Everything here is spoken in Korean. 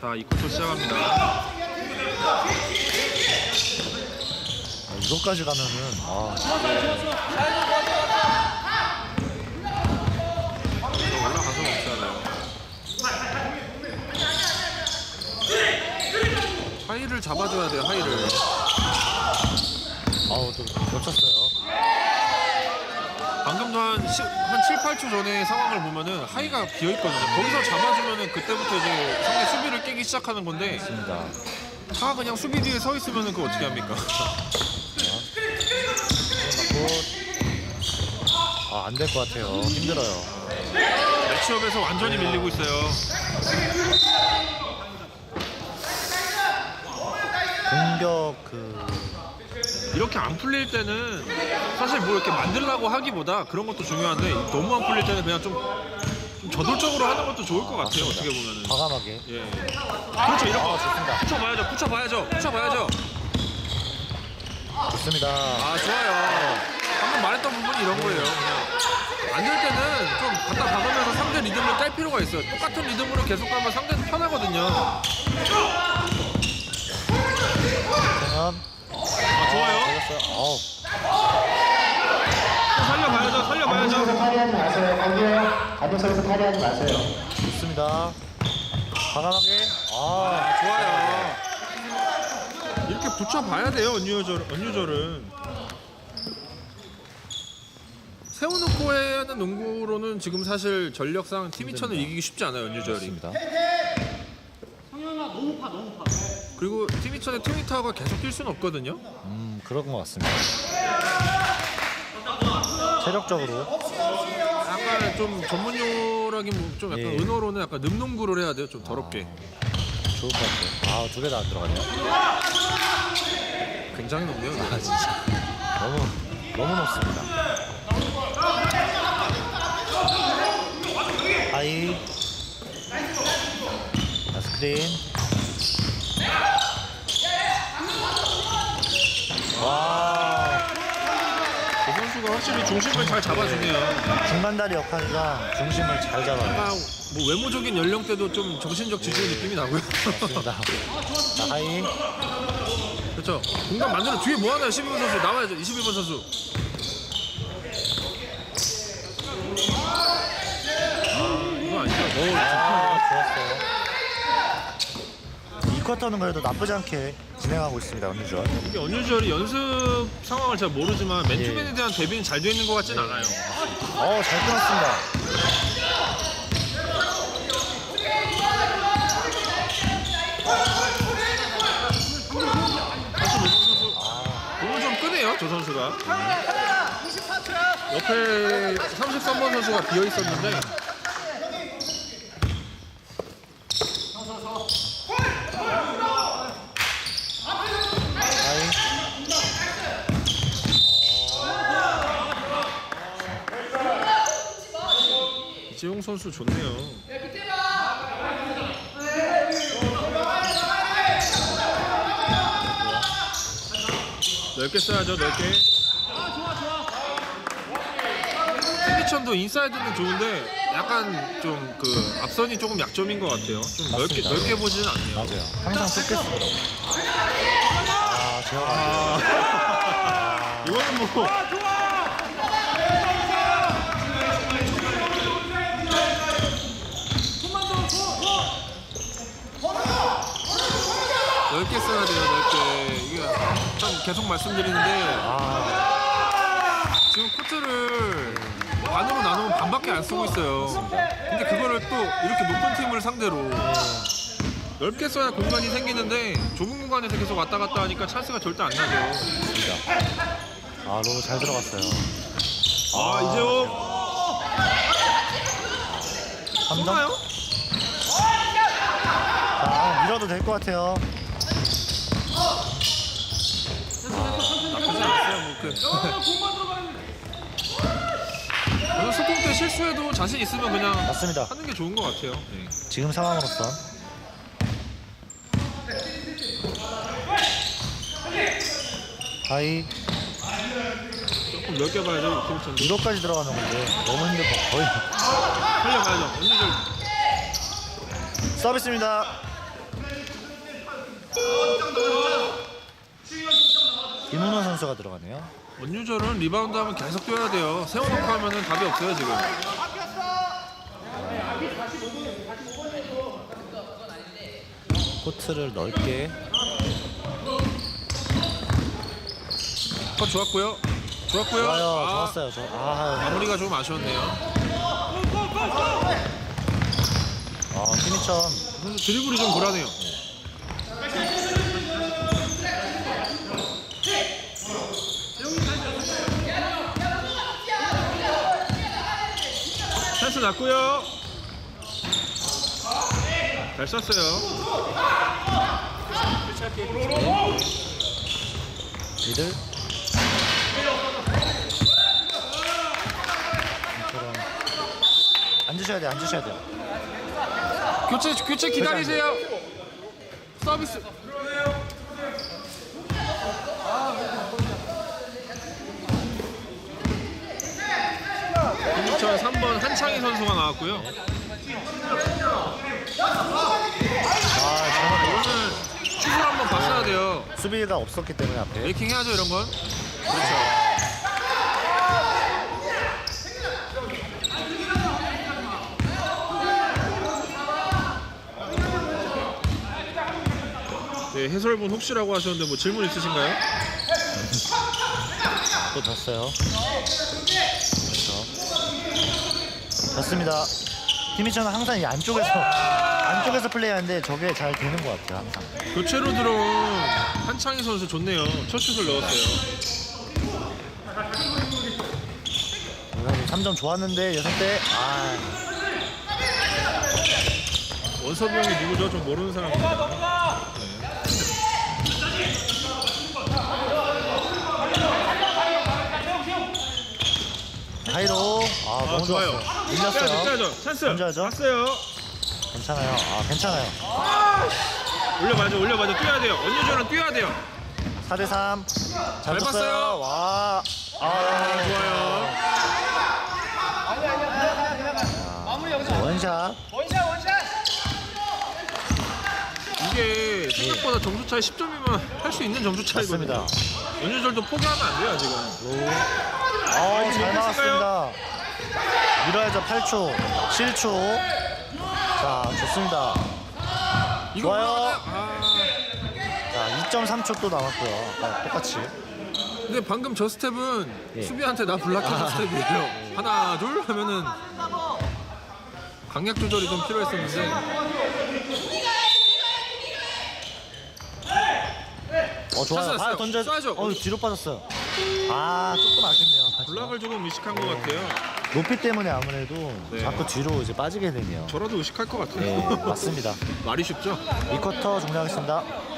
자, 이코트 시작합니다. 아, 이것까지 가면은 아 더 올라가서 먹어야 돼요. 하이를 잡아줘야 돼요, 하이를. 아우 또 놓쳤어요. 방금도 한, 10, 한 7, 8초 전에 상황을 보면은 하이가 비어있거든요. 거기서 잡아주면은 그때부터 이제 상대 수비를 깨기 시작하는 건데 입니다. 다 그냥 수비 뒤에 서 있으면은 그거 어떻게 합니까? 맞고 아안 될 것 같아요. 힘들어요. 매치업에서 완전히 밀리고 있어요. 공격 그 이렇게 안 풀릴 때는 사실 뭐 이렇게 만들라고 하기보다 그런 것도 중요한데 너무 안 풀릴 때는 그냥 좀, 좀 저돌적으로 하는 것도 좋을 것 같아요. 어떻게 보면은. 과감하게. 예. 그렇죠. 이런 거 좋습니다. 붙여봐야죠. 붙여봐야죠. 붙여봐야죠. 좋습니다. 아 좋아요. 방금 말했던 부분이 이런 거예요. 그냥 안 될 때는 좀 갖다 박으면서 상대 리듬을 짤 필요가 있어요. 똑같은 리듬으로 계속 가면 상대는 편하거든요. 정현. 아 걸렸어요. 어우 또 살려봐야죠. 살려봐야죠. 탈의하지 마세요. 거기요. 안정석에서 탈의하지 마세요. 좋습니다. 과감하게. 아 아, 좋아요. 이렇게 붙여봐야 돼요, 언유절, 언유절은. 세워놓고 해야 하는 농구로는 지금 사실 전력상 팀이천을 이기기 쉽지 않아요, 언유절이. 좋습니다. 그리고 팀이천의 트위터가 계속 뛸 수는 없거든요. 음 그런 것 같습니다. 체력적으로 약간 좀 전문용어라긴 좀 약간 예. 은어로는 약간 늠농구를 해야 돼요, 좀 더럽게. 좋을 것 같아요. 아 두 개 다 안 들어가네요. 굉장히 높네요. 이거. 아 진짜 너무 너무 높습니다. 하이 자, 스크린 선수가 확실히 중심을 잘 잡아주네요. 중간다리 역할이랑 중심을 잘 잡아요. 약간 뭐 외모적인 연령대도 좀 정신적 지주의 느낌이 나고요. 좋습니다. 자 하이 그렇죠. 공간 만들어 뒤에 뭐 하나요? 12번 선수 나와야죠. 21번 선수. 아 이거 아니죠. 어, 아 좋았어요. 이 쿼터는 그래도 나쁘지 않게 진행하고 있습니다. 언니죠. 이게 언유절이 연습 상황을 잘 모르지만 맨투맨에 대한 대비는 잘돼 있는 것 같진 않아요. 어 잘 끊었습니다. 사실 선수 좀 끄네요. 저 선수가. 옆에 33번 선수가 비어 있었는데 이재용 선수 좋네요. 넓게 써야죠, 넓게. 티비천도 인사이드는 좋은데 약간 좀 그 앞선이 조금 약점인 것 같아요. 좀 넓게 맞습니다. 넓게 보지는 않네요. 맞아요. 항상 쏟겠어요. 아 제가 아, 이거는 뭐 넓게 써야 돼요, 넓게. 이게 참 계속 말씀드리는데 아 지금 코트를 반으로 나누면 반밖에 안 쓰고 있어요. 근데 그거를 또 이렇게 높은 팀을 상대로 넓게 써야 공간이 생기는데 좁은 공간에서 계속 왔다 갔다 하니까 찬스가 절대 안 나죠. 아 너무 잘 들어갔어요. 아, 이재호 3점. 쏘나요? 자 밀어도 될 것 같아요. 나쁘지 않았어요. 뭐 그. 저는 소통 때 실수해도 자신 있으면 그냥 맞습니다. 하는 게 좋은 것 같아요. 네. 지금 상황으로선 하이 조금 넓게 봐야죠. 이거까지 들어가는 건데 너무 힘들 것 거의 살려봐야죠. 언니들 서비스입니다. 김은호 선수가 들어가네요. 원유절은 리바운드 하면 계속 뛰어야 돼요. 세워놓고 하면은 답이 없어요 지금. 코트를 넓게 컷 좋았고요. 좋았고요. 좋아요. 아, 좋았어요. 저, 아, 마무리가 좀 아쉬웠네요. 아 선수 드리블이 좀 불안해요. 찬스 났고요. 잘 쐈어요. 미들 앉으셔야 돼 앉으셔야 돼요 교체 교체 기다리세요. 서비스. 김희철 3번 한창희 선수가 나왔고요. 아 정말 오늘 슛을 한번 봤어야 돼요. 수비가 없었기 때문에 앞에 메이킹 해야죠 이런 건. 그렇죠. 네, 해설분 혹시라고 하셨는데 뭐 질문 있으신가요? 또 졌어요 졌습니다 김희천은 항상 이 안쪽에서 안쪽에서 플레이하는데 저게 잘 되는 것 같아요 항상 교체로 들어온 한창희 선수 좋네요. 첫 슛을 넣었어요. 오늘 3점 좋았는데 여섯 대 아 원섭이 형이 누구죠? 좀 모르는 사람입니다. 하이로 아 아, 너무 좋아요. 좋았어요 뛰어야죠, 밀렸어요 뛰어야죠. 찬스. 던져야죠. 봤어요. 괜찮아요 아 괜찮아요 올려봐줘, 올려봐줘. 뛰어야 돼요. 언유전은 뛰어야 돼요. 4대 3 잘 잘 봤어요. 쳤어요 와 아, 아, 좋아요. 원샷 이게 생각보다 점수 차이 10점이면 할 수 있는 점수 차이거든요. 맞습니다 연유절도 포기하면 안 돼요, 지금. 아, 잘몇 나왔습니다. 밀어야죠. 8초, 7초. 자, 좋습니다. 이거 좋아요. 아, 자, 2.3초 또 남았고요. 아까 똑같이. 근데 방금 저 스텝은 예. 수비한테 나 블락하는 스텝이에요. 하나, 둘 하면은 강약 조절이 좀 필요했었는데 어, 좋아요. 아, 던져. 쏴야죠. 어, 뒤로 빠졌어요. 아, 조금 아쉽네요. 블락을 조금 의식한 것 같아요. 높이 때문에 아무래도 네. 자꾸 뒤로 이제 빠지게 되네요. 저라도 의식할 것 같아요. 네, 맞습니다. 말이 쉽죠? 이 쿼터 종료하겠습니다.